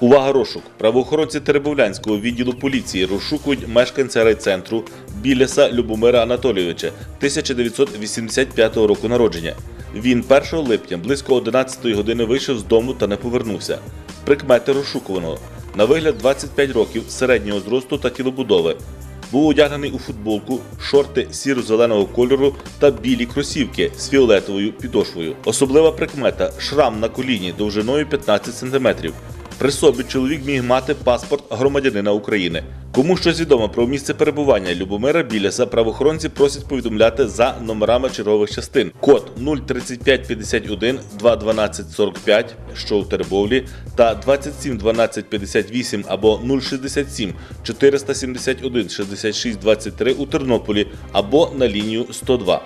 Увага розшук! Правоохоронці Теребовлянського відділу поліції розшукують мешканця райцентру Біляса Любомира Анатолійовича 1985 року народження. Він 1 липня близько 11 години вийшов з дому та не повернувся. Прикмети розшукуваного. На вигляд 25 років середнього зросту та тілобудови. Був одягнений у футболку, шорти сіро-зеленого кольору та білі кросівки з фіолетовою підошвою. Особлива прикмета шрам на коліні довжиною 15 см. При собі чоловік міг мати паспорт громадянина України. Кому щось відомо про місце перебування Любомира Біляса, правоохоронці просять повідомляти за номерами чергових частин. Код 03551 212 45, що у Тербовлі, та 27 12 58 або 067 471 66 23 у Тернополі або на лінію 102.